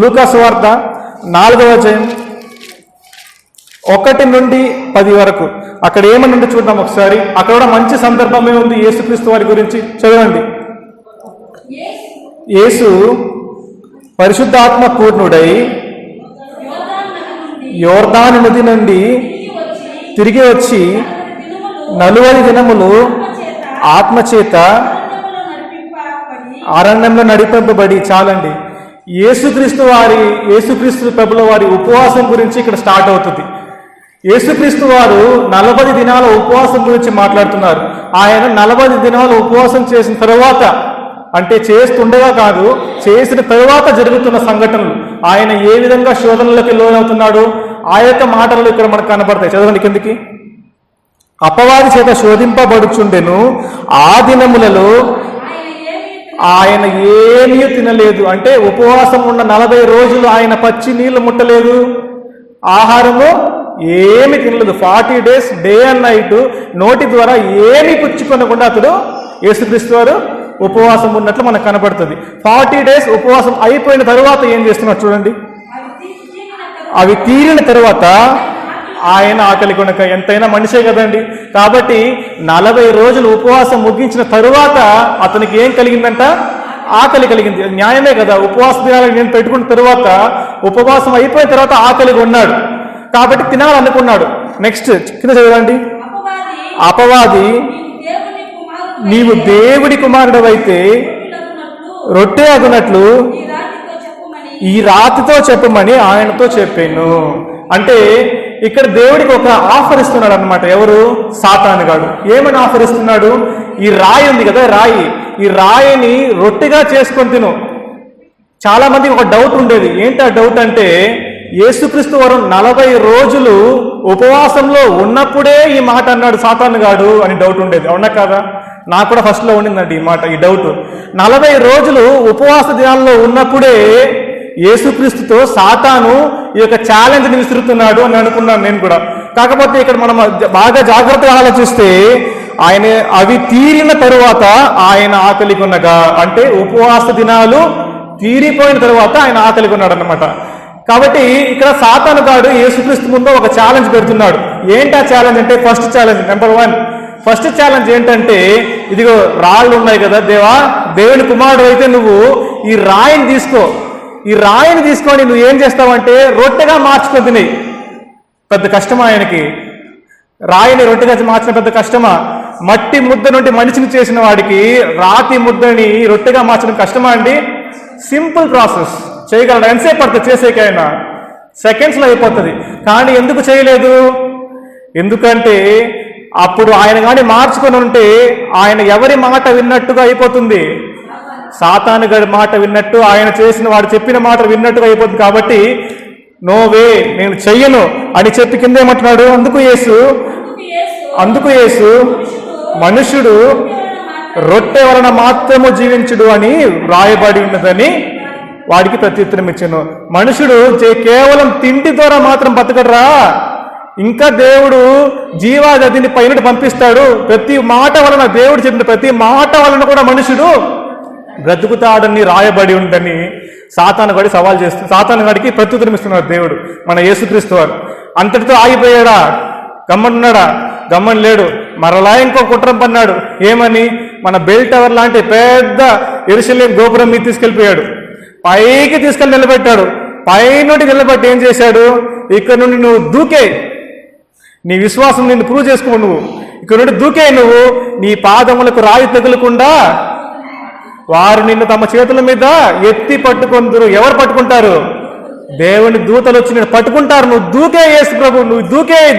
లూకాసు వార్త నాలుగవ అధ్యాయం ఒకటి నుండి పది వరకు. అక్కడ ఏమని ఉందో చూద్దాం ఒకసారి. అక్కడ కూడా మంచి సందర్భమే ఉంది యేసుక్రీస్తు వారి గురించి. చదవండి. యేసు పరిశుద్ధాత్మ పూర్ణుడై యోర్దాను నది నుండి తిరిగి వచ్చి నలువది దినములు ఆత్మచేత అరణ్యంలో నడిపింపబడి చాలండి. యేసుక్రీస్తు వారి యేసుక్రీస్తు ప్రభుల వారి ఉపవాసం గురించి ఇక్కడ స్టార్ట్ అవుతుంది. యేసుక్రీస్తు వారు నలభై దినాల ఉపవాసం గురించి మాట్లాడుతున్నారు. ఆయన నలభై దినాల ఉపవాసం చేసిన తర్వాత అంటే చేస్తుండగా కాదు చేసిన తరువాత జరుగుతున్న సంఘటనలు. ఆయన ఏ విధంగా శోధనలకి లోనవుతున్నాడు ఆ యొక్క మాటలు ఇక్కడ మనకు కనబడతాయి. చదవండి కిందికి. అపవాది చేత శోధింపబడుచుండెను ఆ దినములలో ఆయన ఏమీ తినలేదు. అంటే ఉపవాసం ఉన్న నలభై రోజులు ఆయన పచ్చి నీళ్ళు ముట్టలేదు. ఆహారము ఏమి తినలేదు. Forty days day and night నోటి ద్వారా ఏమి పుచ్చుకొనకుండా అతడు యేసుక్రీస్తు వారు ఉపవాసం ఉన్నట్లు మనకు కనబడుతుంది. ఫార్టీ డేస్ ఉపవాసం అయిపోయిన తరువాత ఏం చేస్తున్నారు చూడండి. అవి తీరిన తరువాత ఆయన ఆకలి కొనక ఎంతైనా మనిషే కదండి. కాబట్టి నలభై రోజులు ఉపవాసం ముగించిన తరువాత అతనికి ఏం కలిగిందంట? ఆకలి కలిగింది. న్యాయమే కదా. ఉపవాస దినాలు నేను పెట్టుకున్న తర్వాత ఉపవాసం అయిపోయిన తర్వాత ఆకలిగా ఉన్నాడు కాబట్టి తినాలనుకున్నాడు. నెక్స్ట్ కింద చదవండి. అపవాది నీవు దేవుడి కుమారుడు అయితే రొట్టె అగునట్లు ఈ రాతితో చెప్పమని ఆయనతో చెప్పాను. అంటే ఇక్కడ దేవుడికి ఒక ఆఫర్ ఇస్తున్నాడు అనమాట ఎవరు? సాతాను గాడు. ఏమని ఆఫర్ ఇస్తున్నాడు? ఈ రాయి ఉంది కదా రాయి. ఈ రాయిని రొట్టెగా చేసుకొని తిను. చాలా మందికి ఒక డౌట్ ఉండేది. ఏంటి ఆ డౌట్ అంటే యేసుక్రీస్తు వారు నలభై రోజులు ఉపవాసంలో ఉన్నప్పుడే ఈ మాట అన్నాడు సాతాను గాడు అని డౌట్ ఉండేది. అవునా కాదా? నాకు కూడా ఫస్ట్లో ఉండిందండి ఈ మాట ఈ డౌట్. నలభై రోజులు ఉపవాస దినాల్లో ఉన్నప్పుడే యేసుక్రీస్తుతో సాతాను ఈ యొక్క ఛాలెంజ్ని విసురుతున్నాడు అని అనుకున్నాను నేను కూడా. కాకపోతే ఇక్కడ మనం బాగా జాగ్రత్తగా ఆలోచిస్తే ఆయన అవి తీరిన తరువాత ఆయన ఆకలి కొనగా అంటే ఉపవాస దినాలు తీరిపోయిన తరువాత ఆయన ఆకలి కొన్నాడు అనమాట కాబట్టి ఇక్కడ సాతాను గాడు యేసుక్రీస్తు ముందు ఒక ఛాలెంజ్ పెడుతున్నాడు. ఏంటి ఆ ఛాలెంజ్ అంటే first challenge number one. First challenge ఏంటంటే ఇదిగో రాళ్ళు ఉన్నాయి కదా దేవా దేవుని కుమారుడు అయితే నువ్వు ఈ రాయిని తీసుకో. ఈ రాయిని తీసుకొని నువ్వు ఏం చేస్తావంటే రొట్టెగా మార్చుకొని పెద్ద కష్టమా ఆయనకి? రాయిని రొట్టెగా మార్చిన పెద్ద కష్టమా? మట్టి ముద్ద నుండి మనిషిని చేసిన వాడికి రాతి ముద్దని రొట్టెగా మార్చడం కష్టమా అండి? Simple process. చేయగలడు? ఎంతసేపు పడుతుంది చేసేకైనా సెకండ్స్లో అయిపోతుంది. కానీ ఎందుకు చేయలేదు? ఎందుకంటే అప్పుడు ఆయన కానీ మార్చుకొని ఉంటే ఆయన ఎవరి మాట విన్నట్టుగా అయిపోతుంది. సాతాను గడి మాట విన్నట్టు ఆయన చేసిన వాడు చెప్పిన మాట విన్నట్టుగా అయిపోతుంది కాబట్టి నో వే నేను చెయ్యను అని చెప్పి కిందేమంటున్నాడు అందుకు యేసు అందుకు యేసు మనుషుడు రొట్టె వలన మాత్రము జీవించుడు అని వ్రాయబడి ఉన్నదని వాడికి ప్రత్యుత్తరం ఇచ్చాను. మనుషుడు కేవలం తిండి ద్వారా మాత్రం బతకడరా. ఇంకా దేవుడు జీవాగతిని పైన పంపిస్తాడు. ప్రతి మాట వలన దేవుడు చెప్పిన ప్రతి మాట వలన కూడా మనుషుడు బ్రతుకుతాడని రాయబడి ఉందని సాతాను గడి సవాల్ చేస్తూ సాతాను గడికి ప్రత్యుత్తరం దేవుడు మన యేసుక్రీస్తు వారు. అంతటితో ఆగిపోయాడా? గమ్మనున్నాడా? గమ్మన్ లేడు. మరలా ఇంకో కుట్రం పన్నాడు. ఏమని? మన బెల్ టవర్ లాంటి పెద్ద ఎరుశల్యం గోపురం మీద తీసుకెళ్ళిపోయాడు. పైకి తీసుకెళ్ళి నిలబెట్టాడు. పైనుండి నిలబెట్టి ఏం చేశాడు? ఇక్కడ నుండి నువ్వు దూకే. నీ విశ్వాసం నిన్ను ప్రూవ్ చేసుకో నువ్వు. ఇక్కడ నుండి దూకే నువ్వు. నీ పాదములకు రాయి తగులకుండా వారు నిన్ను తమ చేతుల మీద ఎత్తి పట్టుకుందరు. ఎవరు పట్టుకుంటారు? దేవుని దూతలు వచ్చి నేను పట్టుకుంటారు. నువ్వు దూకే యేసు ప్రభు నువ్వు దూకే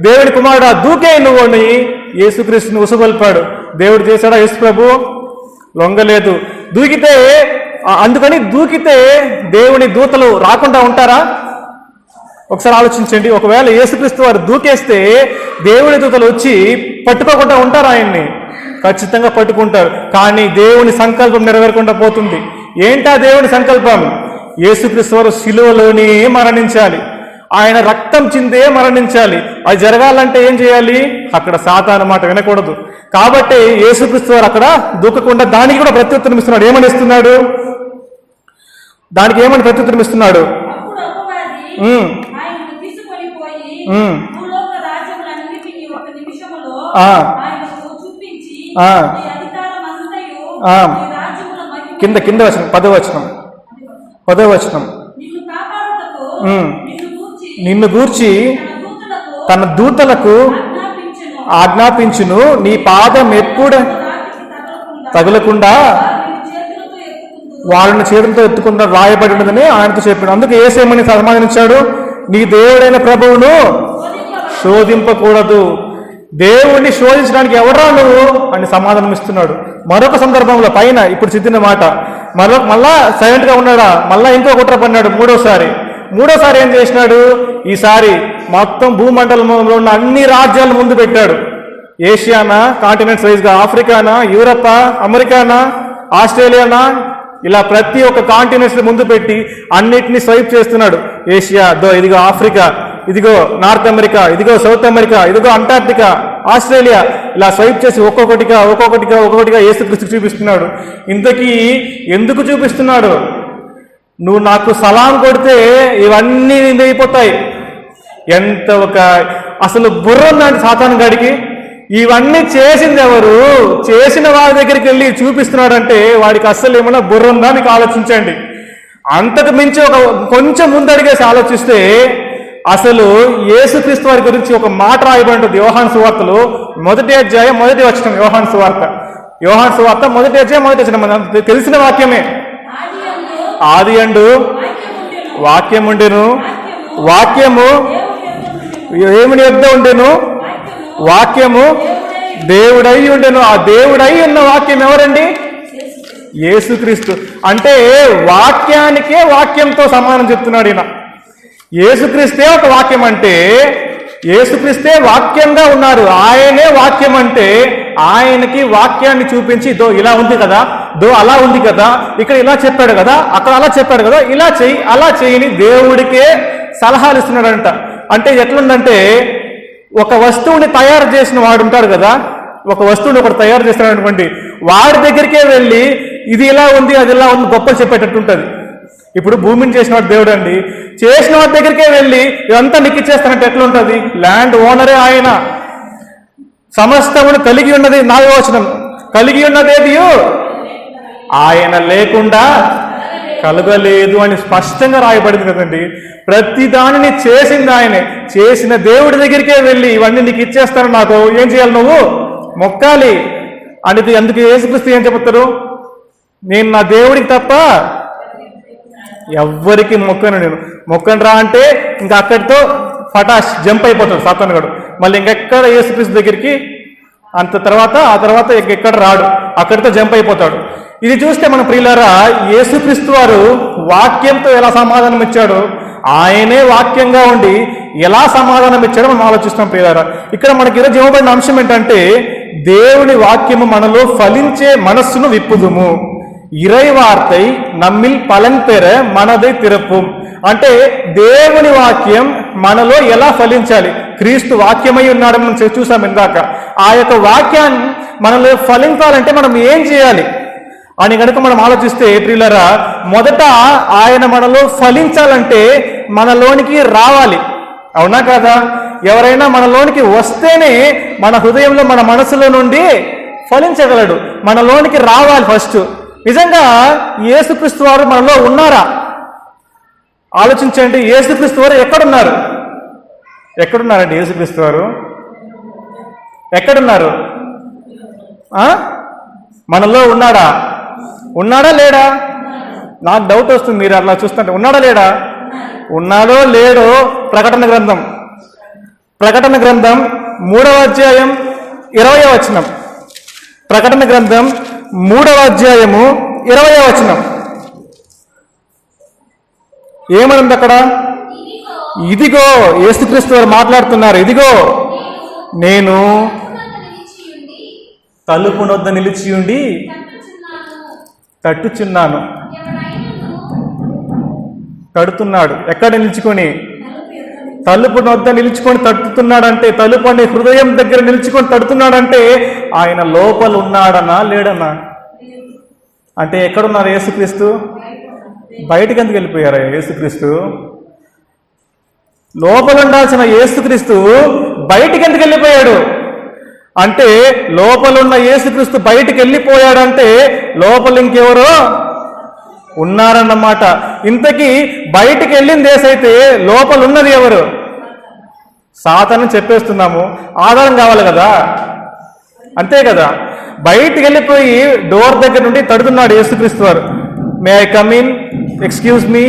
దేవుని కుమారుడా దూకే నువ్వు అని యేసుక్రీస్తుని ఉసుగొల్పాడు. దేవుడు చేశాడా యేసు ప్రభు? లొంగలేదు. దూకితే అందుకని దూకితే దేవుని దూతలు రాకుండా ఉంటారా? ఒకసారి ఆలోచించండి. ఒకవేళ యేసుక్రీస్తు వారు దూకేస్తే దేవుని దూతలు వచ్చి పట్టుకోకుండా ఉంటారు ఆయన్ని? ఖచ్చితంగా పట్టుకుంటారు. కానీ దేవుని సంకల్పం నెరవేరకుండా పోతుంది. ఏంటా దేవుని సంకల్పం? యేసుక్రీస్తు వారు శిలువలోనే మరణించాలి. ఆయన రక్తం చిందే మరణించాలి. అది జరగాలంటే ఏం చేయాలి? అక్కడ సాతాను మాట వినకూడదు. కాబట్టి యేసుక్రీస్తు వారు అక్కడ దూకకుండా దానికి కూడా ప్రత్యుత్తరం ఇస్తున్నాడు. ఏమని ఇస్తున్నాడు? దానికి ఏమని ప్రత్యుత్తరం ఇస్తున్నాడు? ఆ. కింద కింద వచనం పదో వచనం. పదో వచనం. నిన్ను గూర్చి తన దూతలకు ఆజ్ఞాపించును. నీ పాదం ఎప్పుడు తగలకుండా వారిని ఎత్తుకుంటూ వాళ్ళని చేతులతో ఎత్తుకుంటా రాయబడి ఆయనతో చెప్పాడు. అందుకే ఏసేమని సమాధానించాడు నీ దేవుడైన ప్రభువును శోధింపకూడదు. దేవుణ్ణి శోధించడానికి ఎవరా నువ్వు? అని సమాధానం ఇస్తున్నాడు. మరొక సందర్భంలో పైన ఇప్పుడు సిద్ధిన మాట. మరొక మళ్ళా సైలెంట్గా ఉన్నాడా? మళ్ళా ఇంకో కుట్ర పన్నాడు మూడోసారి. మూడోసారి ఏం చేసినాడు? ఈసారి మొత్తం భూమండలంలో ఉన్న అన్ని రాజ్యాలు ముందు పెట్టాడు. ఏషియానా కాంటినెంట్స్ వైజ్గా ఆఫ్రికానా యూరపా అమెరికానా ఆస్ట్రేలియానా? ఇలా ప్రతి ఒక్క కాంటినెంట్స్ ముందు పెట్టి అన్నిటిని స్వైప్ చేస్తున్నాడు. ఏషియా దో ఇదిగో ఆఫ్రికా ఇదిగో నార్త్ అమెరికా ఇదిగో సౌత్ అమెరికా ఇదిగో అంటార్క్టికా ఆస్ట్రేలియా ఇలా స్వైప్ చేసి ఒక్కొక్కటిగా ఒక్కొక్కటిగా ఒక్కొక్కటిగా ఏసుక్రీస్తు చూపిస్తున్నాడు. ఇంతకీ ఎందుకు చూపిస్తున్నాడు? నువ్వు నాకు సలాం కొడితే ఇవన్నీ అయిపోతాయి. ఎంత ఒక అసలు బుర్ర ఉందండి సాతాను గడికి? ఇవన్నీ చేసింది ఎవరు? చేసిన వారి దగ్గరికి వెళ్ళి చూపిస్తున్నాడంటే వాడికి అస్సలు ఏమన్నా బుర్ర ఉందా? మీకు ఆలోచించండి. అంతకు మించి ఒక కొంచెం ముందడిగేసి ఆలోచిస్తే అసలు యేసుక్రీస్తు వారి గురించి ఒక మాట రాయబడి ఉంటుంది యోహాన్ సువార్తలో మొదటి అధ్యాయం మొదటి వచ్చిన యోహాన్ సువార్త. యోహాన్ సువార్త మొదటి అధ్యాయం మొదటి వచ్చిన తెలిసిన వాక్యమే. ఆది అండు వాక్యం ఉండెను వాక్యము ఏమిడి యొద్ద ఉండేను ఉండెను? వాక్యము దేవుడై ఉండెను. ఆ దేవుడై ఉన్న వాక్యం ఎవరండి? యేసుక్రీస్తు. అంటే వాక్యానికే వాక్యంతో సమానం చెప్తున్నాడు ఈయన. ఏసుక్రీస్తే ఒక వాక్యం అంటే ఏసుక్రీస్తే వాక్యంగా ఉన్నారు. ఆయనే వాక్యం అంటే ఆయనకి వాక్యాన్ని చూపించి దో ఇలా ఉంది కదా దో అలా ఉంది కదా ఇక్కడ ఇలా చెప్పాడు కదా అక్కడ అలా చెప్పాడు కదా ఇలా చెయ్యి అలా చేయని దేవుడికే సలహాలు ఇస్తున్నాడంట. అంటే ఎట్లుందంటే ఒక వస్తువుని తయారు చేసిన వాడు ఉంటాడు కదా ఒక వస్తువుని ఒకటి తయారు చేస్తున్నాడు అనుకోండి వాడి దగ్గరికే వెళ్ళి ఇది ఇలా ఉంది అది ఇలా ఉంది గొప్పలు చెప్పేటట్టు ఉంటుంది. ఇప్పుడు భూమిని చేసిన వాడు దేవుడు అండి చేసిన వాడి దగ్గరికే వెళ్ళి ఇదంతా నీకు ఎట్లుంటుంది? ల్యాండ్ ఓనరే ఆయన. సమస్తమును కలిగి ఉన్నది నా యోచనం కలిగి ఉన్నదేది ఆయన లేకుండా కలగలేదు అని స్పష్టంగా రాయబడింది కదండి. ప్రతి దానిని చేసింది ఆయనే. చేసిన దేవుడి దగ్గరికే వెళ్ళి ఇవన్నీ నీకు ఇచ్చేస్తాను నాకు. ఏం చేయాలి నువ్వు? మొక్కాలి. అనేది అందుకు ఏసుక్రీస్తు ఏం చెబుతారు నేను నా దేవుడికి తప్ప ఎవ్వరికి మొక్కను నేను. మొక్కను రా అంటే ఇంకా అక్కడితో ఫటాష్ జంప్ అయిపోతాడు సాతానుగాడు మళ్ళీ ఇంకెక్కడ యేసుక్రీస్తు దగ్గరికి? అంత తర్వాత ఆ తర్వాత ఇంకెక్కడ రాడు? అక్కడితో జంప్ అయిపోతాడు. ఇది చూస్తే మన ప్రియులారా యేసుక్రీస్తు వారు వాక్యంతో ఎలా సమాధానం ఇచ్చాడు? ఆయనే వాక్యంగా ఉండి ఎలా సమాధానం ఇచ్చాడో మనం ఆలోచిస్తాం ప్రియులారా. ఇక్కడ మనకి ఈరోజు ఇవ్వబడిన అంశం ఏంటంటే దేవుని వాక్యము మనలో ఫలించే మనస్సును విప్పుదుము. ఇరై వార్తై నమ్మిల్ పలన్ పెర మనదై తిరపు అంటే దేవుని వాక్యం మనలో ఎలా ఫలించాలి? క్రీస్తు వాక్యమై ఉన్నాడని మనం చూసాం ఇందాక. ఆ యొక్క వాక్యాన్ని మనలో ఫలించాలంటే మనం ఏం చేయాలి? అని కనుక మనం ఆలోచిస్తే ప్రియులరా మొదట ఆయన మనలో ఫలించాలంటే మనలోనికి రావాలి. అవునా కదా? ఎవరైనా మనలోనికి వస్తేనే మన హృదయంలో మన మనసులో నుండి ఫలించగలడు. మనలోనికి రావాలి ఫస్ట్. నిజంగా ఏసుక్రీస్తు వారు మనలో ఉన్నారా? ఆలోచించండి ఏసుక్రీస్తు వారు ఎక్కడున్నారు? ఎక్కడున్నారండి ఏసుక్రీస్తు వారు? ఎక్కడున్నారు? మనలో ఉన్నాడా? ఉన్నాడా లేడా? నాకు డౌట్ వస్తుంది మీరు అలా చూస్తుంటే. ఉన్నాడా లేడా? ఉన్నాడో లేడో ప్రకటన గ్రంథం. ప్రకటన గ్రంథం మూడవ అధ్యాయం ఇరవై వచనం. ప్రకటన గ్రంథం మూడవ అధ్యాయము ఇరవై వచనం. ఏమనుంది అక్కడ? ఇదిగో యేసుక్రీస్తు వారు మాట్లాడుతున్నారు. ఇదిగో నేను తలుపు నొద్ద నిలిచి ఉండి తట్టుచున్నాను. తడుతున్నాడు ఎక్కడ నిలుచుకొని? తలుపు నొద్ద నిలుచుకొని తట్టుతున్నాడంటే తలుపు అనే హృదయం దగ్గర నిలుచుకొని తడుతున్నాడంటే ఆయన లోపల ఉన్నాడనా లేడనా? అంటే ఎక్కడున్నారు యేసుక్రీస్తు? బయటికి ఎందుకు వెళ్ళిపోయారా యేసుక్రీస్తు? లోపల ఉండాల్సిన యేసుక్రీస్తు బయటికి ఎందుకు వెళ్ళిపోయాడు? అంటే లోపలున్న యేసుక్రీస్తు బయటికి వెళ్ళిపోయాడంటే లోపల ఇంకెవరో? ఉన్నారన్నమాట. ఇంతకీ బయటికి వెళ్ళింది ఏసైతే లోపల ఉన్నది ఎవరు? సాతాను చెప్పేస్తున్నాము. ఆధారం కావాలి కదా? అంతే కదా? బయటికి వెళ్ళిపోయి డోర్ దగ్గర నుండి తడుతున్నాడు యేసుక్రీస్తు వారు. May I come in excuse me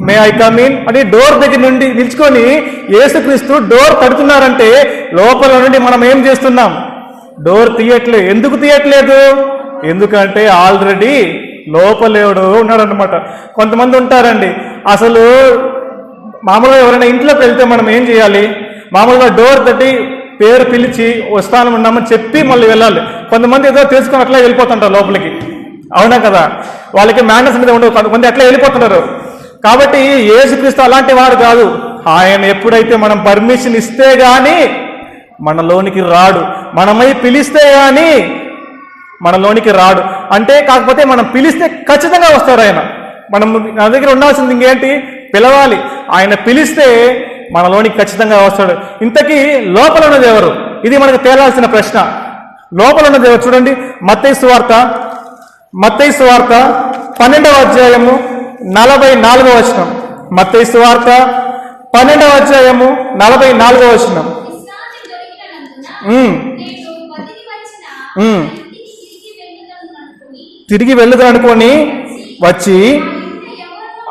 may I come in అని డోర్ దగ్గర నుండి నిల్చుకొని యేసుక్రీస్తు డోర్ తడుతున్నారంటే లోపల నుండి మనం ఏం చేస్తున్నాం? డోర్ తీయట్లేదు ఎందుకు తీయట్లేదు? ఎందుకంటే ఆల్రెడీ లోపలేవుడు ఉన్నాడు అనమాట కొంతమంది ఉంటారండి. అసలు మామూలుగా ఎవరైనా ఇంట్లోకి వెళ్తే మనం ఏం చేయాలి? మామూలుగా డోర్ తట్టి పేరు పిలిచి వస్తాను ఉన్నామని చెప్పి మళ్ళీ వెళ్ళాలి. కొంతమంది ఏదో తెలుసుకొని అట్లా వెళ్ళిపోతుంటారు లోపలికి. అవునా కదా? వాళ్ళకి మేనస్ మీద ఉండవు కొంతమంది అట్లా వెళ్ళిపోతుంటారు. కాబట్టి ఏసుక్రీస్తు అలాంటి వాడు కాదు. ఆయన ఎప్పుడైతే మనం పర్మిషన్ ఇస్తే కానీ మనలోనికి రాడు. మనమై పిలిస్తే కానీ మనలోనికి రాడు. అంటే కాకపోతే మనం పిలిస్తే ఖచ్చితంగా వస్తారు ఆయన. మనం నా దగ్గర ఉండాల్సింది ఇంకేంటి? పిలవాలి. ఆయన పిలిస్తే మనలోనికి ఖచ్చితంగా వస్తాడు. ఇంతకీ లోపల ఉన్నది ఎవరు? ఇది మనకు తేలాల్సిన ప్రశ్న. లోపల ఉన్నది ఎవరు? చూడండి. మత్తైసు వార్త. మత్తైసు వార్త పన్నెండవ అధ్యాయము నలభై నాలుగవ వచనం. మత్తైసు వార్త పన్నెండవ అధ్యాయము నలభై నాలుగవ వచనం. తిరిగి వెళ్ళదు అనుకొని వచ్చి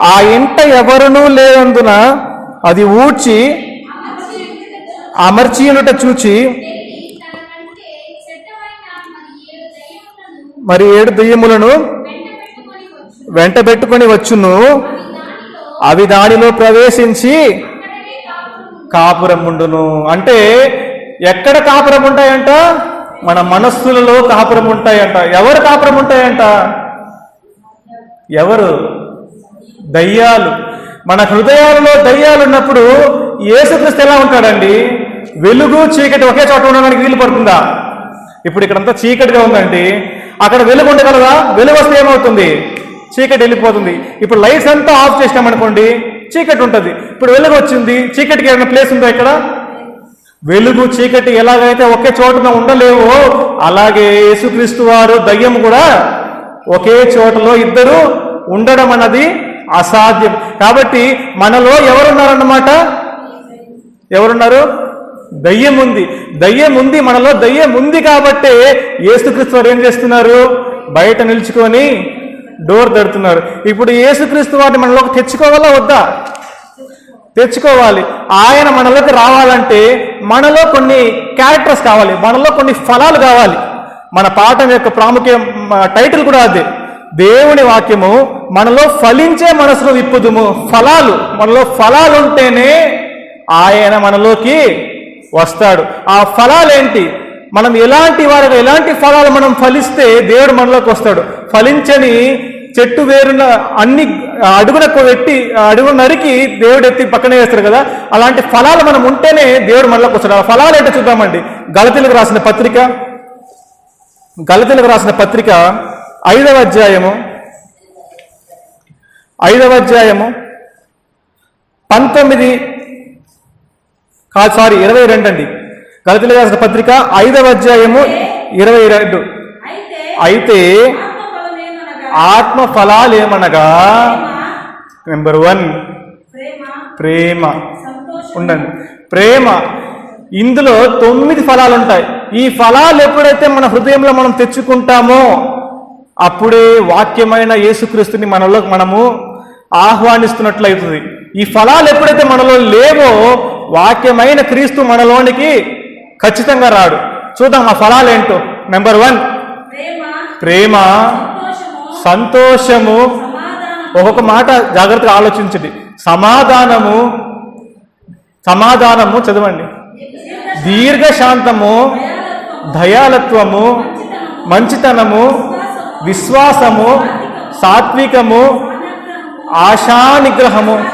ఆ ఇంట ఎవరునూ లేనందున అది ఊడ్చి అమర్చియునుట చూచి మరి ఏడు దెయ్యములను వెంట పెట్టుకొని వచ్చును. అవి దానిలో ప్రవేశించి కాపురం కాపురం ఉండును అంటే ఎక్కడ కాపురం ఉంటాయంట మన మనస్సులలో కాపురం ఉంటాయంట. ఎవరు కాపురం ఉంటాయంట? ఎవరు? దయ్యాలు. మన హృదయాలలో దయ్యాలు ఉన్నప్పుడు యేసుక్రీస్తు ఎలా ఉంటాడండి? వెలుగు చీకటి ఒకే చోట ఉండడానికి వీలు పడుతుందా? ఇప్పుడు ఇక్కడంతా చీకటిగా ఉందండి. అక్కడ వెలుగు ఉండగలదా? వెలుగు వస్తే ఏమవుతుంది? చీకటి వెళ్ళిపోతుంది. ఇప్పుడు లైట్స్ అంతా ఆఫ్ చేసినామనుకోండి చీకటి ఉంటుంది. ఇప్పుడు వెలుగు వచ్చింది చీకటికి ఏమైనా ప్లేస్ ఉందా ఇక్కడ? వెలుగు చీకటి ఎలాగైతే ఒకే చోటున ఉండలేవో అలాగే యేసుక్రీస్తు వారు దయ్యం కూడా ఒకే చోటలో ఇద్దరు ఉండడం అన్నది అసాధ్యం. కాబట్టి మనలో ఎవరున్నారన్నమాట? ఎవరున్నారు? దయ్యం ఉంది. దయ్యం ఉంది మనలో దయ్యం ఉంది కాబట్టే యేసుక్రీస్తు వారు ఏం చేస్తున్నారు? బయట నిల్చుకొని డోర్ తడుతున్నారు. ఇప్పుడు యేసుక్రీస్తు వారిని మనలోకి తెచ్చుకోవాలా వద్దా? తెచ్చుకోవాలి. ఆయన మనలోకి రావాలంటే మనలో కొన్ని క్యారెక్టర్స్ కావాలి. మనలో కొన్ని ఫలాలు కావాలి. మన పాఠం యొక్క ప్రాముఖ్యం టైటిల్ కూడా అదే. దేవుని వాక్యము మనలో ఫలించే మనసును విప్పుదుము. ఫలాలు మనలో ఫలాలు ఉంటేనే ఆయన మనలోకి వస్తాడు. ఆ ఫలాలేంటి? మనం ఎలాంటి వారి ఎలాంటి ఫలాలు మనం ఫలిస్తే దేవుడు మనలోకి వస్తాడు. ఫలించని చెట్టు వేరున అన్ని అడుగున పెట్టి అడుగు నరికి దేవుడు ఎత్తి పక్కనే వేస్తాడు కదా. అలాంటి ఫలాలు మనం ఉంటేనే దేవుడు మనలోకి వస్తాడు. ఆ ఫలాలు ఏంటో చూద్దామండి. గలతీలకు రాసిన పత్రిక గలతీలకు రాసిన పత్రిక ఐదవ అధ్యాయము ఐదవ అధ్యాయము పంతొమ్మిది కాదు సారీ ఇరవై రెండు అండి. గలతీలకు రాసిన పత్రిక ఐదవ అధ్యాయము ఇరవై రెండు. అయితే ఆత్మ ఫలాలేమనగా నెంబర్ వన్ ప్రేమ. ఉండండి. ప్రేమ. ఇందులో తొమ్మిది ఫలాలు ఉంటాయి. ఈ ఫలాలు ఎప్పుడైతే మన హృదయంలో మనం తెచ్చుకుంటామో అప్పుడే వాక్యమైన యేసుక్రీస్తుని మనలో మనము ఆహ్వానిస్తున్నట్లయితుంది. ఈ ఫలాలు ఎప్పుడైతే మనలో లేవో వాక్యమైన క్రీస్తు మనలోనికి ఖచ్చితంగా రాడు. చూద్దాం ఆ ఫలాలు ఏంటో. నెంబర్ వన్ ప్రేమ. సంతోషము. ఒక్కొక్క మాట జాగ్రత్తగా ఆలోచించండి. సమాధానము సమాధానము చదవండి. దీర్ఘశాంతము దయాలత్వము మంచితనము విశ్వాసము సాత్వికము ఆశానిగ్రహము.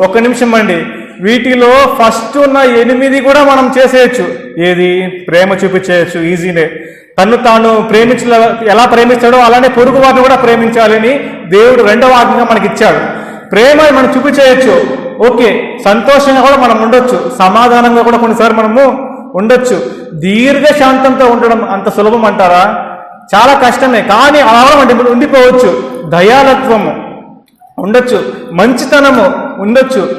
ఒక నిమిషం అండి. వీటిలో ఫస్ట్ ఉన్న ఎనిమిది కూడా మనం చేసేయచ్చు. ఏది? ప్రేమ చూపించేయచ్చు. ఈజీనే తను తాను ప్రేమించిన ఎలా ప్రేమిస్తాడో అలానే పొరుగు వారిని కూడా ప్రేమించాలని దేవుడు రెండవ ఆజ్ఞగా మనకి ఇచ్చాడు ప్రేమ మనం చూపించేయచ్చు ఓకే సంతోషంగా కూడా మనం ఉండొచ్చు. సమాధానంగా కూడా కొన్నిసార్లు మనము ఉండొచ్చు. దీర్ఘ శాంతంతో ఉండడం అంత సులభం అంటారా? చాలా కష్టమే కానీ అలా మనం ఉండిపోవచ్చు. దయాలత్వము ఉండొచ్చు. మంచితనము ఉండొచ్చు.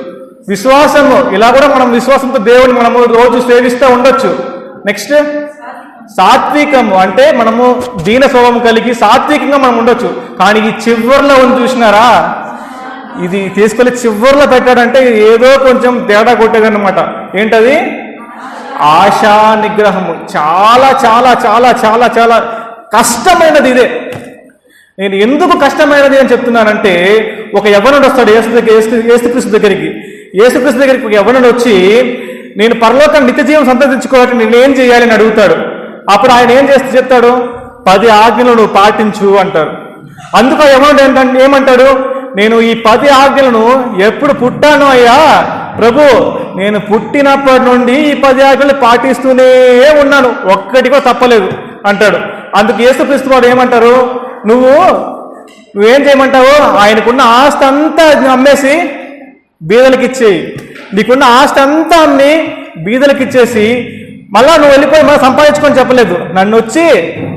విశ్వాసము ఇలా కూడా మనం విశ్వాసంతో దేవుని మనము రోజు సేవిస్తూ ఉండొచ్చు. నెక్స్ట్. సాత్వికము అంటే మనము దీన స్వభావం కలిగి సాత్వికంగా మనం ఉండొచ్చు. కానీ ఈ చివర్లో ఉంది చూసినారా? ఇది తీసుకెళ్ళి చివర్లో పెట్టాడంటే ఏదో కొంచెం తేడా కొట్టేదన్నమాట. ఏంటది? ఆశా నిగ్రహము. చాలా చాలా చాలా చాలా చాలా కష్టమైనది ఇదే. నేను ఎందుకు కష్టమైనది అని చెప్తున్నానంటే ఒక యవనుడు వస్తాడు ఏసు దగ్గర యేసుక్రీస్తు దగ్గరికి. ఏసుక్రీస్తు దగ్గరికి ఒక యవనుడు వచ్చి నేను పరలోకం నిత్య జీవం సంతరించుకోవాలంటే నేను ఏం చేయాలి అని అడుగుతాడు. అప్పుడు ఆయన ఏం చేస్తే చెప్తాడు? పది ఆజ్ఞలు నువ్వు పాటించు అంటారు. అందుకు అమౌంట్ ఏంటంటే ఏమంటాడు? నేను ఈ పది ఆజ్ఞలను ఎప్పుడు పుట్టాను అయ్యా? ప్రభు నేను పుట్టినప్పటి నుండి ఈ పది ఆజ్ఞలు పాటిస్తూనే ఉన్నాను. ఒక్కటి తప్పలేదు అంటాడు. అందుకు యేసుక్రీస్తు వాడు ఏమంటారు? నువ్వు నువ్వేం చేయమంటావు? ఆయనకున్న ఆస్తి అంతా అమ్మేసి బీదలకిచ్చేయి నీకున్న ఆస్తి అంతా అమ్మి బీదలకిచ్చేసి మళ్ళా నువ్వు వెళ్ళిపోయి మళ్ళీ సంపాదించుకొని చెప్పలేదు. నన్ను వచ్చి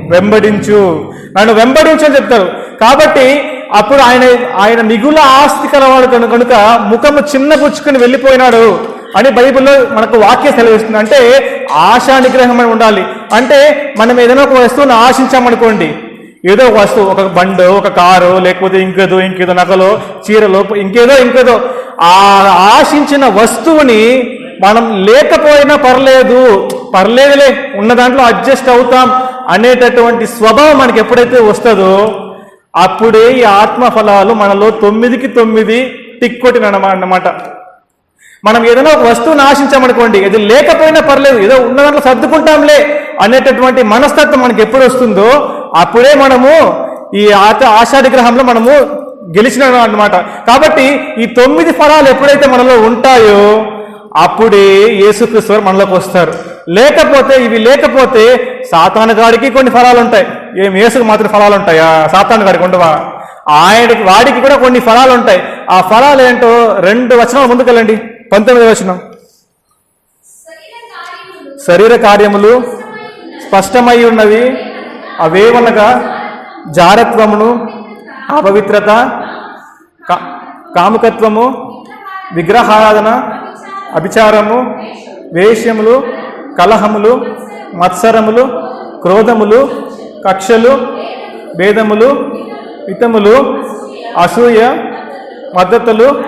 వెంబడించు. నన్ను వెంబడించు అని చెప్తారు. కాబట్టి అప్పుడు ఆయన ఆయన మిగుల ఆస్తి కలవాడు కను- కనుక ముఖము చిన్నపుచ్చుకొని వెళ్ళిపోయినాడు అని బైబిల్లో మనకు వాక్యం సెలవిస్తుంది. అంటే ఆశా నిగ్రహం అని ఉండాలి. అంటే మనం ఏదైనా ఒక వస్తువుని ఆశించామనుకోండి. ఏదో ఒక వస్తువు ఒక బండు ఒక కారు లేకపోతే ఇంకేదో ఇంకేదో నగలో చీరలో ఇంకేదో ఇంకేదో ఆ ఆశించిన వస్తువుని మనం లేకపోయినా పర్లేదు. పర్లేదులే ఉన్న దాంట్లో అడ్జస్ట్ అవుతాం అనేటటువంటి స్వభావం మనకి ఎప్పుడైతే వస్తుందో అప్పుడే ఈ ఆత్మ ఫలాలు మనలో తొమ్మిదికి తొమ్మిది టిక్కొట్టిన అన్నమాట మనం ఏదైనా ఒక వస్తువుని ఆశించామనుకోండి ఇది లేకపోయినా పర్లేదు ఏదో ఉన్న దాంట్లో సర్దుకుంటాంలే అనేటటువంటి మనస్తత్వం మనకి ఎప్పుడు వస్తుందో అప్పుడే మనము ఈ ఆట ఆషాఢగ్రహంలో మనము గెలిచిన అన్నమాట కాబట్టి ఈ తొమ్మిది ఫలాలు ఎప్పుడైతే మనలో ఉంటాయో అప్పుడే యేసుక్రీస్తు వారు మనలోకి వస్తారు. లేకపోతే ఇవి లేకపోతే సాతాను గాడికి కొన్ని ఫలాలు ఉంటాయి ఏం యేసుకు మాత్రం ఫలాలు ఉంటాయా సాతాను గాడికి ఉండవా? ఆయనకి వాడికి కూడా కొన్ని ఫలాలు ఉంటాయి ఆ ఫలాలు ఏంటో రెండు వచనాలు ముందుకెళ్ళండి. పంతొమ్మిది వచనం. శరీర కార్యములు స్పష్టమై ఉన్నవి. అవేవనగా జారత్వమును అపవిత్రత కా- కాముకత్వము విగ్రహారాధన అభిచారము వేష్యములు కలహములు మత్సరములు క్రోధములు కక్షలు భేదములు ఇతములు అసూయ మద్దతులు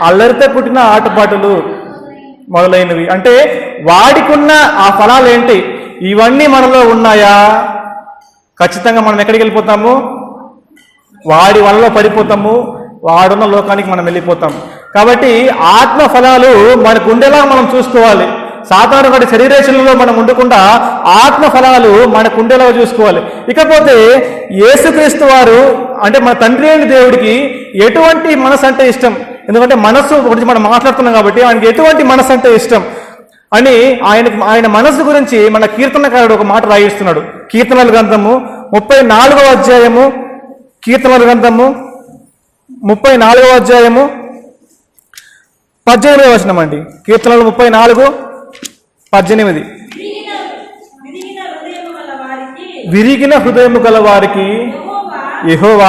అల్లరితో పుట్టిన ఆటపాటలు మొదలైనవి. అంటే వాడికున్న ఆ ఫలాలు ఏంటి ఇవన్నీ మనలో ఉన్నాయా? ఖచ్చితంగా మనం ఎక్కడికి వెళ్ళిపోతాము? వాడి వలలో పడిపోతాము. వాడున్న లోకానికి మనం వెళ్ళిపోతాము. కాబట్టి ఆత్మ ఫలాలు మనకు ఉండేలా మనం చూసుకోవాలి. సాధారణ వాటి శరీరేషన్లో మనం ఉండకుండా ఆత్మ ఫలాలు మనకు ఉండేలా చూసుకోవాలి. ఇకపోతే యేసుక్రీస్తు వారు అంటే మన తండ్రి అయిన దేవుడికి ఎటువంటి మనసు అంటే ఇష్టం? ఎందుకంటే మనస్సు గురించి మనం మాట్లాడుతున్నాం కాబట్టి ఆయనకి ఎటువంటి మనసు అంటే ఇష్టం? అని ఆయనకు ఆయన మనసు గురించి మన కీర్తనకారుడు ఒక మాట రాయిస్తున్నాడు. కీర్తనల గ్రంథము ముప్పై నాలుగవ అధ్యాయము. కీర్తనల గ్రంథము ముప్పై నాలుగవ అధ్యాయము. పద్దెనిమిది వచనం అండి. కీర్తనలు ముప్పై నాలుగు పద్దెనిమిది. విరిగిన హృదయము గల వారికి విరిగిన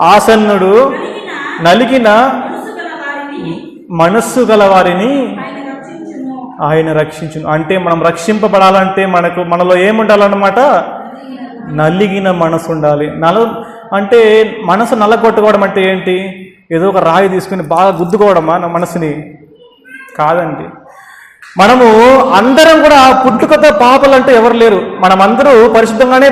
ఆసన్నుడు. నలిగిన మనస్సు గల వారిని ఆయన ఆయన రక్షించును. అంటే మనం రక్షింపబడాలంటే మనకు మనలో ఏముండాలన్నమాట? నలిగిన మనసు ఉండాలి నల అంటే మనసు నల్లగొట్టుకోవడం అంటే ఏంటి? ఏదో ఒక రాయి తీసుకుని బాగా గుద్దుకోవడమా నా మనసుని? కాదండి. మనము అందరం కూడా పుట్టుకతో పాపలు అంటే ఎవరు లేరు. మనమందరూ పరిశుద్ధంగానే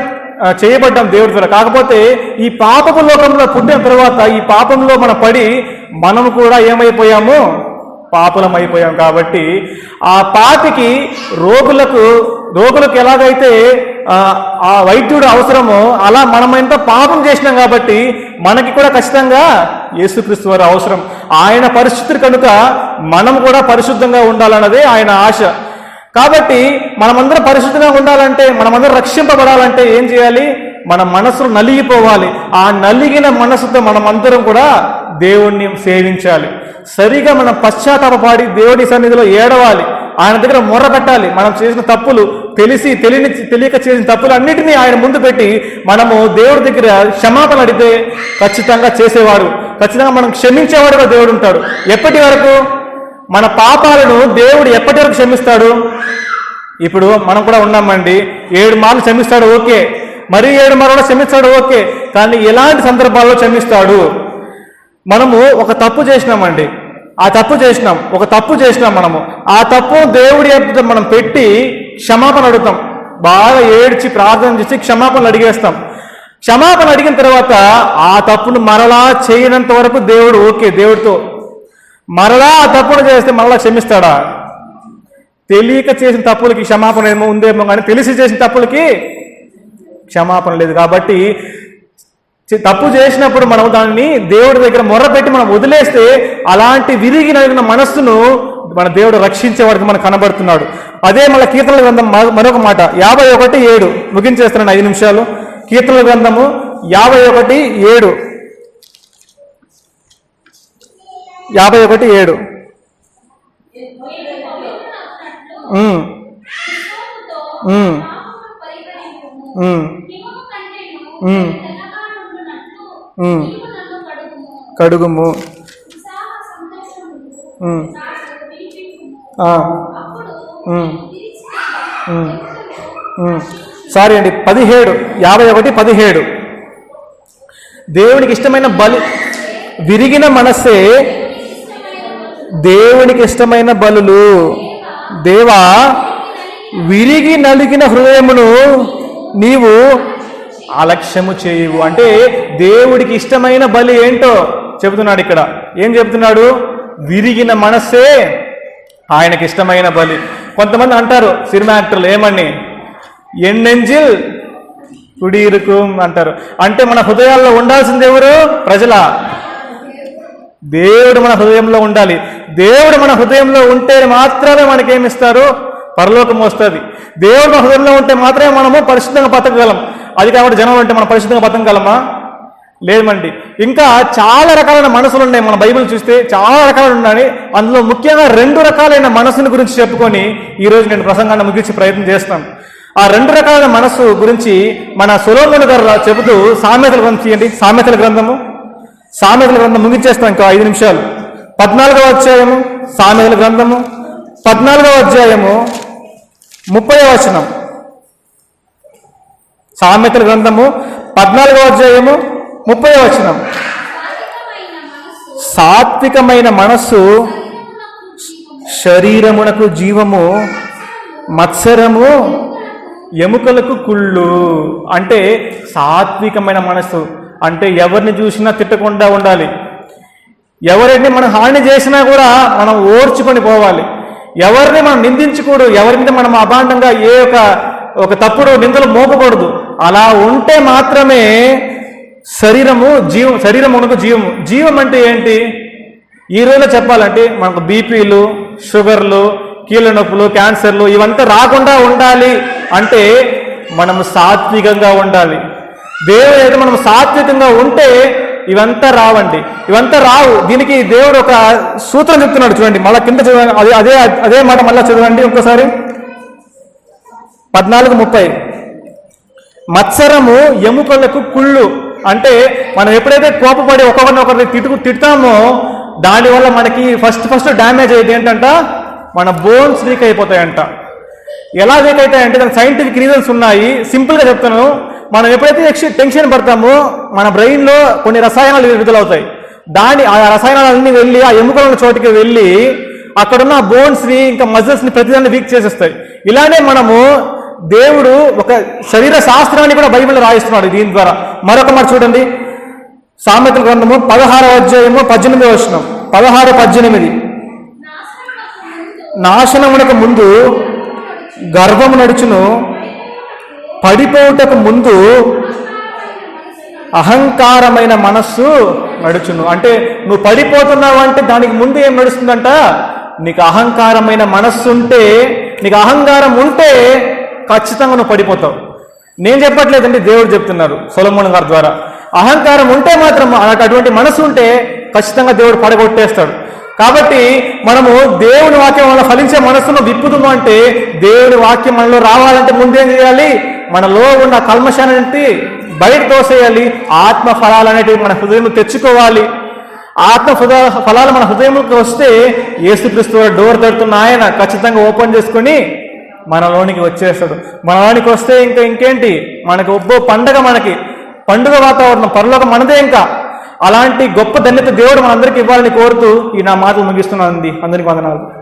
చేయబడ్డాం దేవుడి ద్వారా. కాకపోతే ఈ పాపపు లోకంలో పుట్టిన తర్వాత ఈ పాపంలో మనం పడి మనము కూడా ఏమైపోయాము? పాపలం అయిపోయాం కాబట్టి ఆ పాపికి రోగులకు రోగులకు ఎలాగైతే ఆ, ఆ వైద్యుడు అవసరమో అలా మనం ఎంత పాపం చేసినాం కాబట్టి మనకి కూడా ఖచ్చితంగా యేసుక్రీస్తు వారి అవసరం. ఆయన పరిస్థితి కనుక మనం కూడా పరిశుద్ధంగా ఉండాలన్నదే ఆయన ఆశ. కాబట్టి మనమందరం పరిశుద్ధంగా ఉండాలంటే మనమందరం రక్షింపబడాలంటే ఏం చేయాలి? మన మనసును నలిగిపోవాలి. ఆ నలిగిన మనసుతో మనమందరం కూడా దేవుణ్ణి సేవించాలి. సరిగా మనం పశ్చాత్తాపడి దేవుడి సన్నిధిలో ఏడవాలి. ఆయన దగ్గర మొర్ర పెట్టాలి. మనం చేసిన తప్పులు తెలిసి తెలియని తెలియక చేసిన తప్పులు అన్నిటినీ ఆయన ముందు పెట్టి మనము దేవుడి దగ్గర క్షమాపణ అడిగితే ఖచ్చితంగా చేసేవాడు. ఖచ్చితంగా మనం క్షమించేవాడుగా దేవుడు ఉంటాడు. ఎప్పటి వరకు? మన పాపాలను దేవుడు ఎప్పటి వరకు క్షమిస్తాడు? ఇప్పుడు మనం కూడా ఉన్నామండి. ఏడు మార్లు క్షమిస్తాడు ఓకే. మరి ఏడు మార్లు క్షమిస్తాడు ఓకే. కానీ ఎలాంటి సందర్భాల్లో క్షమిస్తాడు? మనము ఒక తప్పు చేసినామండి. ఆ తప్పు చేసినాం ఒక తప్పు చేసినాం మనము. ఆ తప్పు దేవుడి ఎదుట మనం పెట్టి క్షమాపణ అడుగుతాం. బాగా ఏడ్చి ప్రార్థన చేసి క్షమాపణలు అడిగేస్తాం. క్షమాపణ అడిగిన తర్వాత ఆ తప్పును మరలా చేయనంత వరకు దేవుడు ఓకే దేవుడితో. మరలా ఆ తప్పును చేస్తే మరలా క్షమిస్తాడా? తెలియక చేసిన తప్పులకి క్షమాపణ ఏమో ఉందేమో కానీ తెలిసి చేసిన తప్పులకి క్షమాపణ లేదు. కాబట్టి తప్పు చేసినప్పుడు మనం దానిని దేవుడి దగ్గర మొర్రపెట్టి మనం వదిలేస్తే అలాంటి విరిగి నలిగిన మనస్సును మన దేవుడు రక్షించేవాడికి మనకు కనబడుతున్నాడు. అదే మన కీర్తనల గ్రంథం మరొక మాట. యాభై ఒకటి ఏడు. ముగించేస్తున్నాను ఐదు నిమిషాలు. కీర్తనల గ్రంథము యాభై ఒకటి ఏడు. యాభై ఒకటి ఏడు. Mm. Mm. Mm. కడుగుము. సారీ అండి పదిహేడు యాభై ఒకటి పదిహేడు. దేవునికి ఇష్టమైన బలి విరిగిన మనస్సే దేవునికి ఇష్టమైన బలులు. దేవా విరిగి నలిగిన హృదయమును నీవు అలక్ష్యము చేయవు. అంటే దేవుడికి ఇష్టమైన బలి ఏంటో చెబుతున్నాడు ఇక్కడ. ఏం చెబుతున్నాడు? విరిగిన మనస్సే ఆయనకి ఇష్టమైన బలి. కొంతమంది అంటారు సినిమా యాక్టర్లు ఏమని ఎన్నెంజిల్ కుడిరుకుం అంటారు. అంటే మన హృదయాల్లో ఉండాల్సింది ఎవరు? ప్రజల. దేవుడు మన హృదయంలో ఉండాలి. దేవుడు మన హృదయంలో ఉంటే మాత్రమే మనకేమిస్తారు? పరలోకం వస్తుంది. దేవుడు మన హృదయంలో ఉంటే మాత్రమే మనము పరిశుద్ధంగా బతకగలం. అది కాబట్టి జనం అంటే మనం పరిశుద్ధంగా బతకగలమా? లేదండి ఇంకా చాలా రకాలైన మనసులు ఉన్నాయి మన బైబిల్ చూస్తే చాలా రకాలు ఉన్నాయి. అందులో ముఖ్యంగా రెండు రకాలైన మనసుని గురించి చెప్పుకొని ఈరోజు నేను ప్రసంగాన్ని ముగించే ప్రయత్నం చేస్తాను. ఆ రెండు రకాలైన మనసు గురించి మన సులోముని గారు చెబుతూ సామెతల గ్రంథం తీయండి. సామెతల గ్రంథము. సామెతల గ్రంథం ముగించేస్తాం ఇంకో ఐదు నిమిషాలు. పద్నాలుగవ అధ్యాయము సామెతల గ్రంథము. పద్నాలుగవ అధ్యాయము ముప్పై వచనం. సామెతల గ్రంథము పద్నాలుగో అధ్యాయము ముప్పై వచనం. సాత్వికమైన మనస్సు శరీరమునకు జీవము, శరీరమునకు జీవము మత్సరము ఎముకలకు కుళ్ళు అంటే సాత్వికమైన మనస్సు. అంటే ఎవరిని చూసినా తిట్టకుండా ఉండాలి. ఎవరిని మనం హాని చేసినా కూడా మనం ఓర్చుకొని పోవాలి. ఎవరిని మనం నిందించకూడదు. ఎవరి మీద మనం అభాండంగా ఏ ఒక ఒక తప్పుడు నిందలు మోపకూడదు. అలా ఉంటే మాత్రమే శరీరము జీవం శరీరం మనకు జీవము జీవం అంటే ఏంటి? ఈ రోజులో చెప్పాలంటే మనకు బీపీలు షుగర్లు కీళ్ళ నొప్పులు క్యాన్సర్లు ఇవంతా రాకుండా ఉండాలి అంటే మనము సాత్వికంగా ఉండాలి. దేవుడు అయితే మనం సాత్వికంగా ఉంటే ఇవంతా రావండి. ఇవంతా రావు. దీనికి దేవుడు ఒక సూత్రం చెప్తున్నాడు చూడండి. మళ్ళీ కింద చదవండి. అదే అదే అదే మాట మళ్ళీ చదవండి ఇంకోసారి పద్నాలుగు ముప్పై. మత్సరము ఎముకలకు కుళ్ళు అంటే మనం ఎప్పుడైతే కోపపడి ఒకరిని ఒకరిని తిట్టుకు తిడతామో దానివల్ల మనకి ఫస్ట్ ఫస్ట్ డ్యామేజ్ అయ్యేది ఏంటంట? మన బోన్స్ వీక్ అయిపోతాయంట. ఎలా వీక్ అవుతాయంటే దాని సైంటిఫిక్ రీజన్స్ ఉన్నాయి. సింపుల్గా చెప్తాను. మనం ఎప్పుడైతే టెన్షన్ పడతామో మన బ్రెయిన్లో కొన్ని రసాయనాలు విడుదలవుతాయి. దాని ఆ రసాయనాలన్నీ వెళ్ళి ఆ ఎముకల చోటికి వెళ్ళి అక్కడున్న బోన్స్ని ఇంకా మజిల్స్ని ప్రతిదాన్ని వీక్ చేసేస్తాయి. ఇలానే మనము దేవుడు ఒక శరీర శాస్త్రాన్ని కూడా బైబిల్ రాయిస్తున్నాడు దీని ద్వారా. మరొక మరి చూడండి. సామెతల గ్రంథము పదహారవ అధ్యాయము పద్దెనిమిది వచ్చిన పదహారు పద్దెనిమిది. నాశనమునకు ముందు గర్భము నడుచును. పడిపోవుటకు ముందు అహంకారమైన మనస్సు నడుచును. అంటే నువ్వు పడిపోతున్నావు అంటే దానికి ముందు ఏం నడుస్తుందంట? నీకు అహంకారమైన మనస్సు ఉంటే నీకు అహంకారం ఉంటే ఖచ్చితంగా నువ్వు పడిపోతావు. నేను చెప్పట్లేదండి దేవుడు చెప్తున్నారు సొలమోన్ గారి ద్వారా. అహంకారం ఉంటే మాత్రం అటువంటి మనసు ఉంటే ఖచ్చితంగా దేవుడు పడగొట్టేస్తాడు. కాబట్టి మనము దేవుని వాక్యం వల్ల ఫలించే మనస్సును విప్పుదాము అంటే దేవుని వాక్యం మనలో రావాలంటే ముందేం చేయాలి? మనలో ఉన్న కల్మశాన్ని బయట తోసేయాలి. ఆత్మ ఫలాలు అనేటివి మన హృదయం తెచ్చుకోవాలి. ఆత్మ ఫలాలు మన హృదయంలోకి వస్తే ఏసుక్రీస్తు డోర్ తడుతున్న ఆయన ఖచ్చితంగా ఓపెన్ చేసుకొని మనలోనికి వచ్చేస్తాడు. మనలోనికి వస్తే ఇంకా ఇంకేంటి? మనకి ఒబ్బో పండగ మనకి. పండుగ వాతావరణం పరలోక మనదే ఇంకా. అలాంటి గొప్ప ధన్యత దేవుడు మనందరికీ ఇవ్వాలని కోరుతూ ఈ నా మాటలు ముగిస్తున్నానండి. అందరికీ వందనాలు.